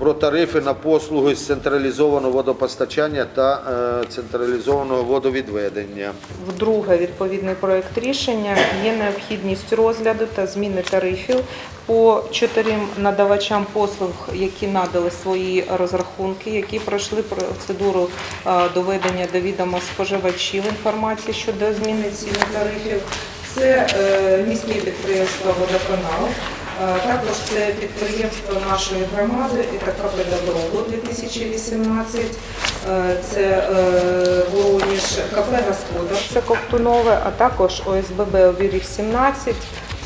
про тарифи на послуги з централізованого водопостачання та е, централізованого водовідведення. Вдруге, відповідний проект рішення є необхідність розгляду та зміни тарифів по чотирьом надавачам послуг, які надали свої розрахунки, які пройшли процедуру е, доведення до відома споживачів інформації щодо зміни ціни тарифів. Це е, міське підприємство Водоканал. Е, Також це підприємство нашої громади і така педагогу 2018. Е, Це е, Воронеж, КП Господар, це Ковтунове, а також ОСББ Обіріг 17,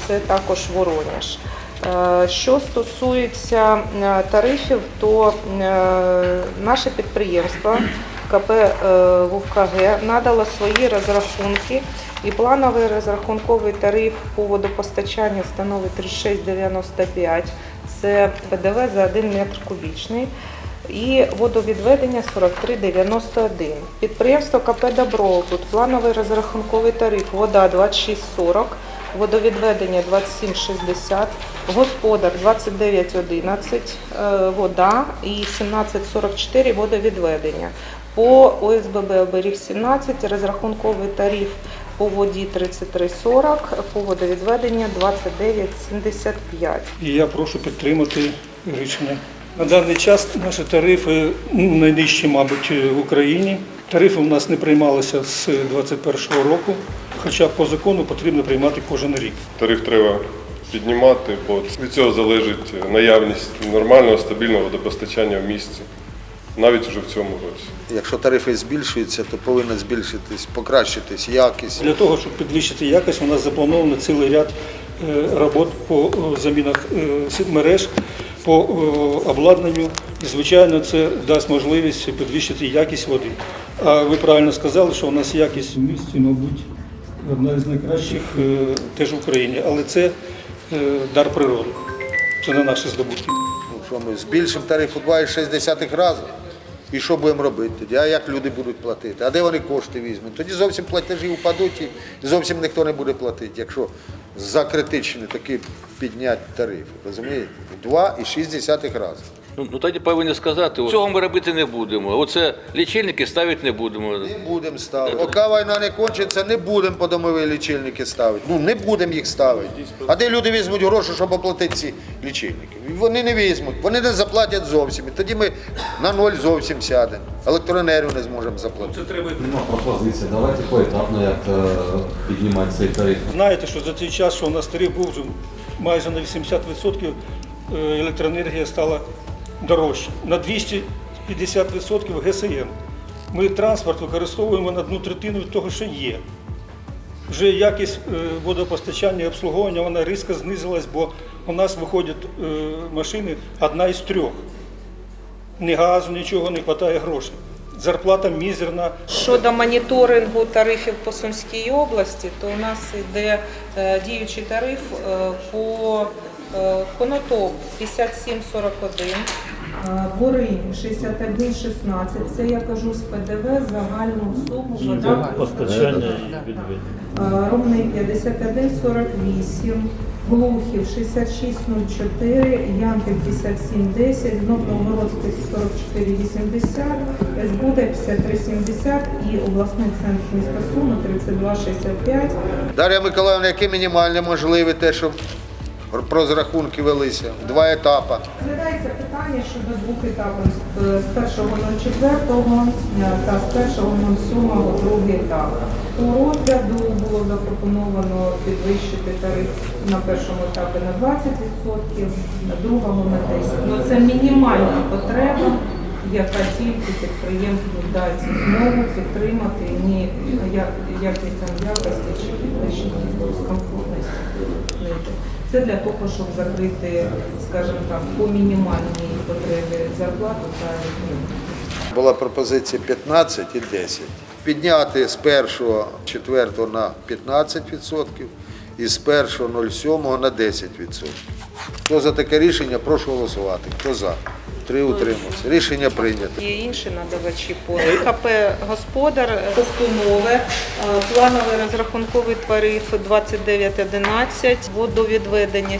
це також Воронеж. Е, Що стосується е, тарифів, то е, наше підприємство КП е, ВУВКГ надало свої розрахунки і плановий розрахунковий тариф по водопостачанню становить 36,95. Це ПДВ за 1 метр кубічний. І водовідведення 43,91. Підприємство КП Добробут, плановий розрахунковий тариф, вода 26,40, водовідведення 27,60, господар 29,11, е, вода і 17,44 водовідведення. По ОСББ оберіг 17, розрахунковий тариф по воді 33,40, по водовідведення 29,75. І я прошу підтримати рішення. На даний час наші тарифи ну, найнижчі, мабуть, в Україні. Тарифи у нас не приймалися з 2021 року, хоча по закону потрібно приймати кожен рік. Тариф треба піднімати, бо від цього залежить наявність нормального стабільного водопостачання в місті, навіть вже в цьому році. Якщо тарифи збільшуються, то повинна збільшитись, покращитись якість. Для того, щоб підвищити якість, у нас заплановано цілий ряд е, робот по е, замінах е, мереж, по обладнанню. І, звичайно, це дасть можливість підвищити якість води. А ви правильно сказали, що у нас якість в місті, мабуть, одна з найкращих теж в Україні. Але це дар природи. Це не наші здобутки. Ну, що ми збільшимо тариф у 2,6 рази. І що будемо робити тоді? А як люди будуть платити? А де вони кошти візьмуть? Тоді зовсім платежі впадуть і зовсім ніхто не буде платити, якщо за критичні такі підняти тарифи. Розумієте? В 2,6 рази. Ну, ну тоді повинні сказати, цього ми робити не будемо. Оце лічильники ставити не будемо. Не будемо ставити. Поки війна не кончиться, не будемо подомові лічильники ставити. Ну не будемо їх ставити. А де люди візьмуть гроші, щоб оплатити ці лічильники? Вони не візьмуть, вони не заплатять зовсім. І тоді ми на ноль зовсім сядемо. Електроенергію не зможемо заплатити. Це треба Нема пропозиції. Давайте поетапно як е, піднімати цей тариф. Знаєте, що за цей час, що у нас тариф був майже на 80% е, електроенергія стала дорожча. На 250% ГСМ. Ми транспорт використовуємо на одну третину від того, що є. Вже якість е, водопостачання і обслуговування вона різко знизилась, бо у нас виходять е, машини одна із трьох. Ні газу, нічого не вистачає грошей. Зарплата мізерна. Щодо моніторингу тарифів по Сумській області, то у нас йде е, діючий тариф е, по е, Конотоп 57,41, е, Боринь 61,16. Це я кажу з ПДВ загальну суму вода. Постачання і відведення. Е, Ромний 51,48, Глухів 66,04, Янків 57,10, знов Новгородський 44,80, Збуда 53,70 і обласний центр міста Суми 32,65. Дар'я Миколаївна, які мінімальні можливі те, щоб розрахунки велися? Два етапи. Згадається питання щодо двох етапів З- з 1.04 та з 1.07 другий етап. По розгляду було запропоновано підвищити тариф на першому етапі на 20%, на другому на 10%. Ну це мінімальна потреба, яка тільки підприємству дасть змогу підтримати ні як, як і там якості чи підвищення комфортності. Це для того, щоб закрити, скажімо так, по мінімальній потребі зарплату та відповідно. Була пропозиція 15 і 10. Підняти з 1 четвертого на 15% і з 1.07 на 10%. Хто за таке рішення, прошу голосувати. Хто за? Три утримався. Рішення прийнято. Є інші надавачі послуг. КП «Господар», Ковтунове, е, плановий розрахунковий тариф 29,11, водовідведення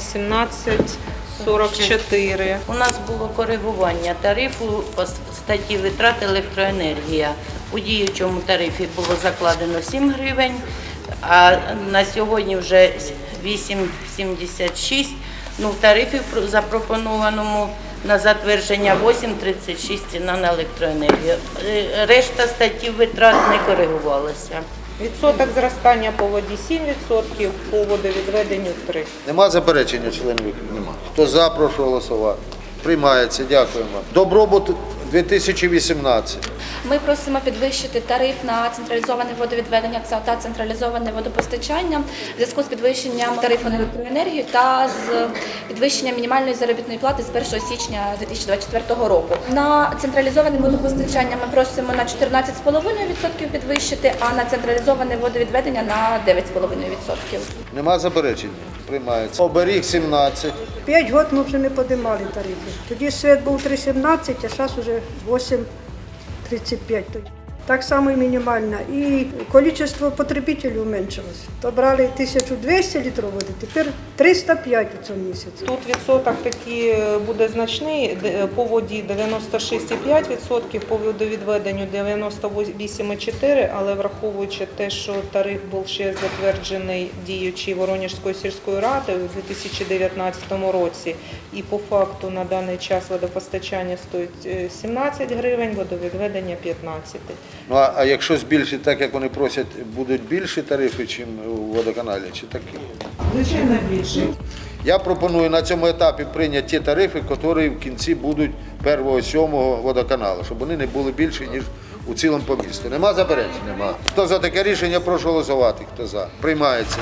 44. У нас було коригування тарифу по статті витрат електроенергія. У діючому тарифі було закладено 7 гривень, а на сьогодні вже 8,76. Ну, в тарифі про- запропонованому на затвердження 8,36 ціна на електроенергію. Е, Решта статті витрат не коригувалася. Відсоток зростання по воді 7%, по водовідведенню 3%. Нема заперечення членів? Нема. Хто за, прошу голосувати. Приймається, дякуємо. Добробут 2018. Ми просимо підвищити тариф на централізоване водовідведення та централізоване водопостачання в зв'язку з підвищенням тарифу на електроенергію та з підвищенням мінімальної заробітної плати з 1 січня 2024 року. На централізоване водопостачання ми просимо на 14,5% підвищити, а на централізоване водовідведення на 9,5%. Нема заперечень? Приймається. Оберіг 17. П'ять років ми вже не піднімали тарифи. Тоді світ був 3,17, а зараз вже 8,35. Так само і мінімальна. І кількість потребителів уменшилось. То брали 1200 літрів води, тепер 305 у цьому місяці. Тут відсоток такий е, буде значний. По воді 96,5%, по водовідведенню 98,4%, але враховуючи те, що тариф був ще затверджений діючий Воронежською сільською радою у 2019 році, і по факту на даний час водопостачання стоїть е, 17 гривень, водовідведення 15. Ну а, а якщо збільшити, так як вони просять, будуть більші тарифи, ніж у водоканалі, чи такі? Звичайно, більше. Я пропоную на цьому етапі прийняти ті тарифи, які в кінці будуть первого сьомого водоканалу, щоб вони не були більші, ніж у цілому по місту. Нема заперечень? Нема. Хто за таке рішення, прошу голосувати. Хто за? Приймається.